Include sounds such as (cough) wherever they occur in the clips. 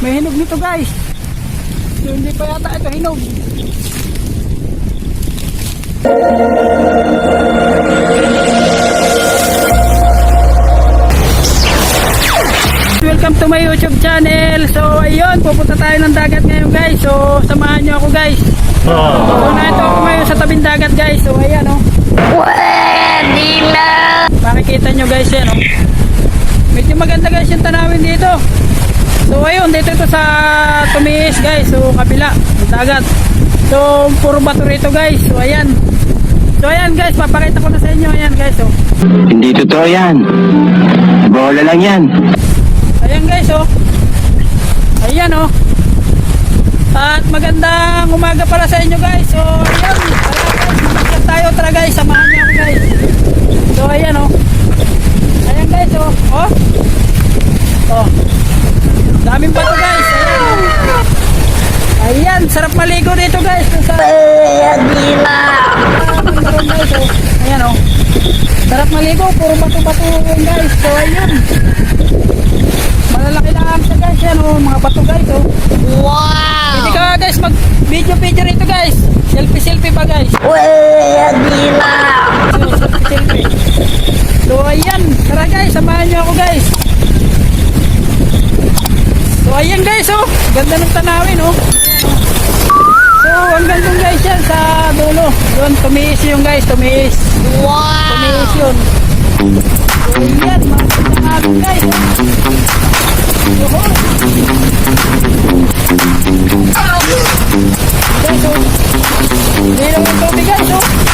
May hinog nito guys. So, hindi pa yata ito hinog. Welcome to my YouTube channel. So ayun, pupunta tayo ng dagat ngayon guys. So samahan nyo ako guys. So nandito ako ngayon sa tabing dagat guys. So ayan oh. Pwede na! Makikita nyo guys yan oh. Medyo maganda guys yung tanawin dito. So ayun, dito ito sa tumiis guys. So kabila, dagat. So puro bato rito guys. So ayan. So ayan guys, papakita ko na sa inyo. Ayan guys oh. Hindi totoo yan. Bola lang yan. Ayan guys oh. Ayan oh. At magandang umaga para sa inyo guys. So ayan. Tara guys, tayo tara guys. Samahan niyo ako guys. So ayan oh. Ayan guys. Oh. Oh. Daming bato guys. Ayan oh. Ayan, sarap maligo dito guys. Sa Pwede na! Meron guys oh. Ayan oh. Sarap maligo, puro bato-bato yun guys. So ayun. Malalaki na siya guys. Yan oh, mga bato guys oh. Wow! Hindi ka guys mag video video rito guys. Selfie selfie pa guys. Na! So, selfie selfie. So ayan, tara guys, samahan niyo ako guys. So ayan guys oh, ganda ng tanawin oh. So hanggang doon guys yan sa dulo. Yun, tumiis yung guys, tumiis. Wow! Tumiis yun. So ayan, mga guys. oh. Guys oh. Hindi naman tubig guys oh.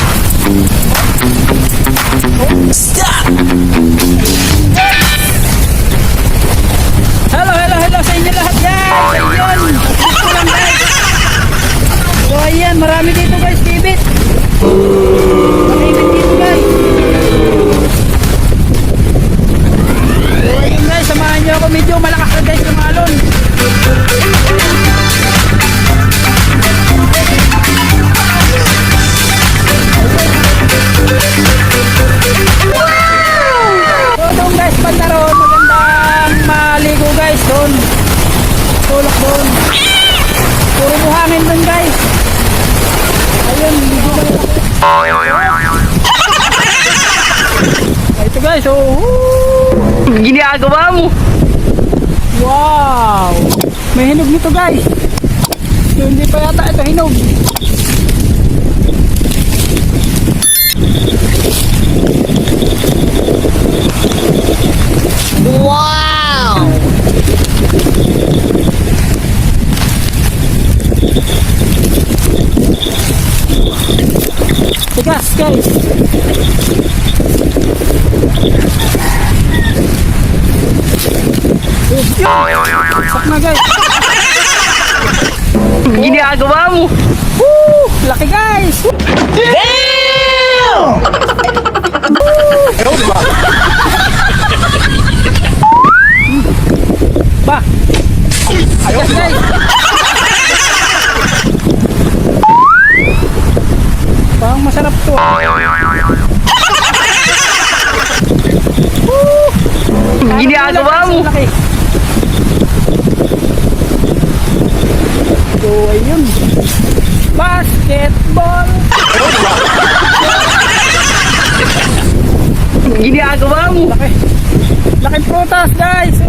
Guys, oh. woo! Ginagawa mo! Wow! May hinog nito guys. So, hindi pa yata ito hinog. Wow! Tigas guys. Sak na guys. Ginagawa mo! Woo! Laki guys! Ba! Ayos guys! Parang masarap to. ah. Ginagawa mo! Laki. So, ayun. Basketball! Ginagawa mo! Laki. Laki prutas guys! So,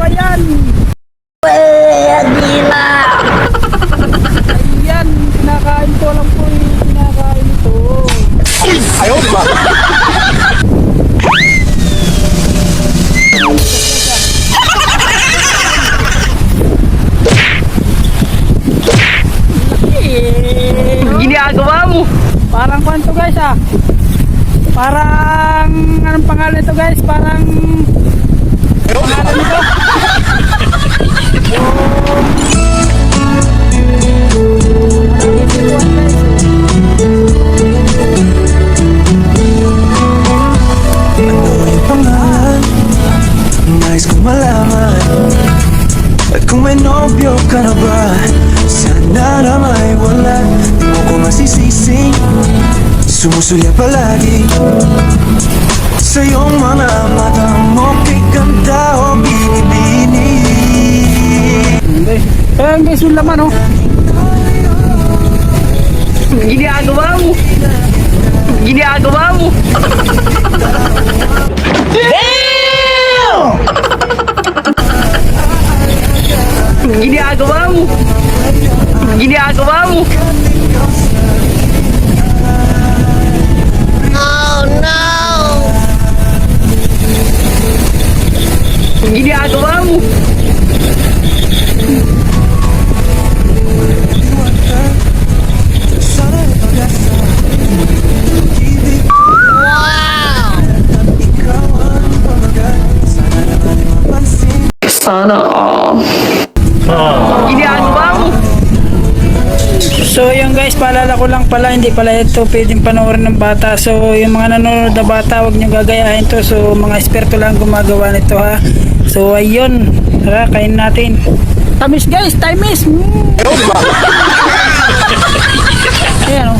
Ginagawa mo! Parang kwanto guys ah. Parang anong pangalan ito guys? Parang pangalan nito. Nais kong malaman At kung may nobyo ka na ba Sumusulya palagi Sa iyong mga mata mo Kay ganda o binibini Hindi. yan guys yung laman oh. Ginagawa mo. Ginagawa mo. Damn! Ginagawa mo. Ginagawa mo. Sana all. Ginagawa mo. So yun guys, paalala ko lang pala, hindi pala ito pwedeng panoorin ng bata. So yung mga nanonood na bata, huwag nyo gagayahin to. So mga esperto lang gumagawa nito ha. So ayun, tara, kain natin. Tamis guys, tamis! Mm. (laughs) Ayan oh.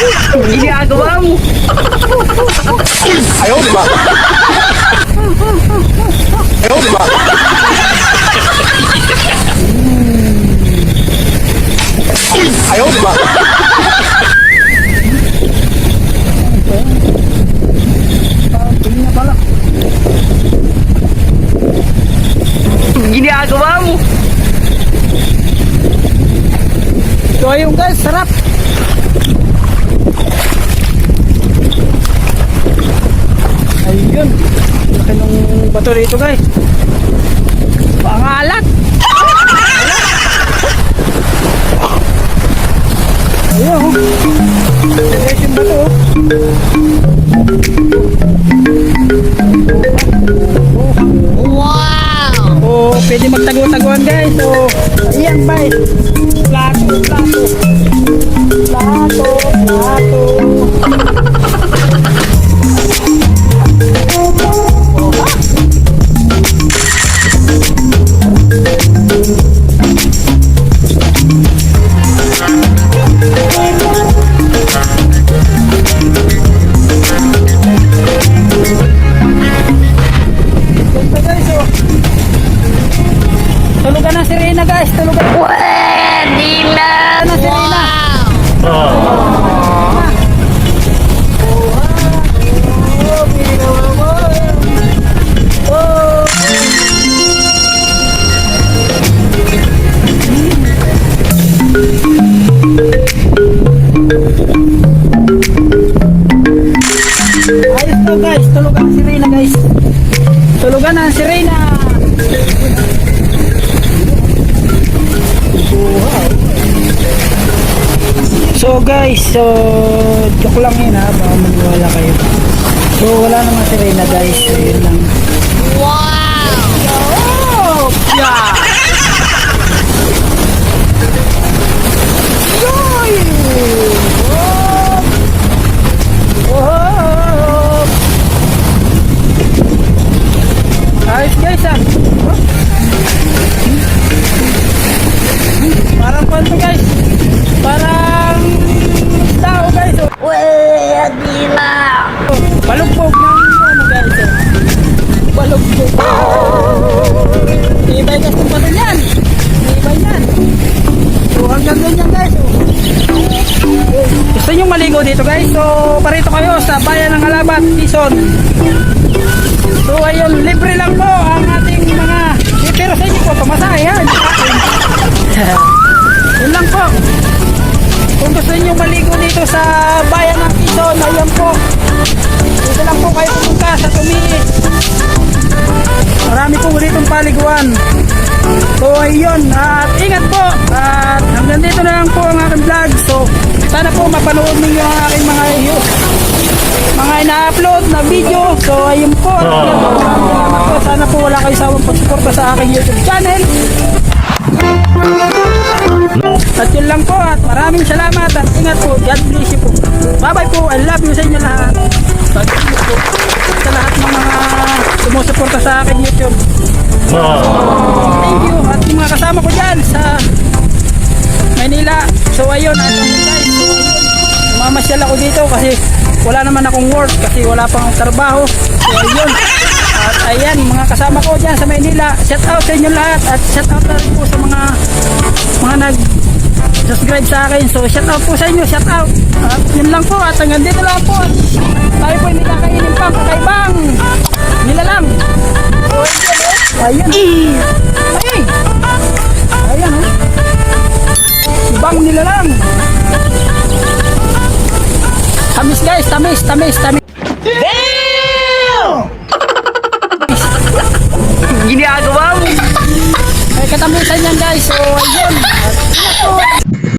Ginagawa mo. Tingin na pala. Ginagawa mo. So ayun guys, sarap! Ayun, laki ng bato dito guys. Pangalat! Ayun, oh. Guys, yung bato. Wow! Oh, pwede magtago-taguan guys. So, ayan guys. Plato, plato. Plato, plato. Ayos to guys, tulugan ng sirena guys. Tulugan ng sirena. So guys, so joke lang yun ha, baka maniwala kayo. So wala naman si Reyna guys, so yun lang. Wow! Alabat, Quezon. So ayun, libre lang po ang ating mga eh, pero sa inyo po, pamasahe yan. (laughs) Yun lang po. Kung gusto niyo maligo dito sa bayan ng Quezon, ayan po. Dito lang po kayo pumunta sa Tumi. Marami po ditong paliguan. So ayun, at ingat po. At hanggang dito na lang po ang aking vlog. So sana po mapanood ninyo ang aking mga mga ina-upload na video. So ayun po. Po. Sana po wala kayo sawang pagsuporta sa aking YouTube channel. At yun lang po at maraming salamat at ingat po. God bless you po. Bye bye po. I love you sa inyo lahat. God bless po sa lahat ng mga sumusuporta sa akin YouTube. Thank you. At yung mga kasama ko dyan sa Manila. So ayun, at guys. Mamasyal ako dito kasi wala naman akong work kasi wala pang trabaho. So ayun. At ayan, mga kasama ko dyan sa Maynila. Shout out sa inyo lahat. At shout out na po sa mga mga nag subscribe sa akin. So shout out po sa inyo. Shout out. At yun lang po. At hanggang dito lang po. Tayo po hindi kakainin pa. Kakaibang. Nila lang. So ayan. oh. Ayan. Ay. Ayan oh. Ibang nila lang. Tamis guys, tamis, tamis, tamis. Ginagawa mo. May katamisan yan guys. So ayun.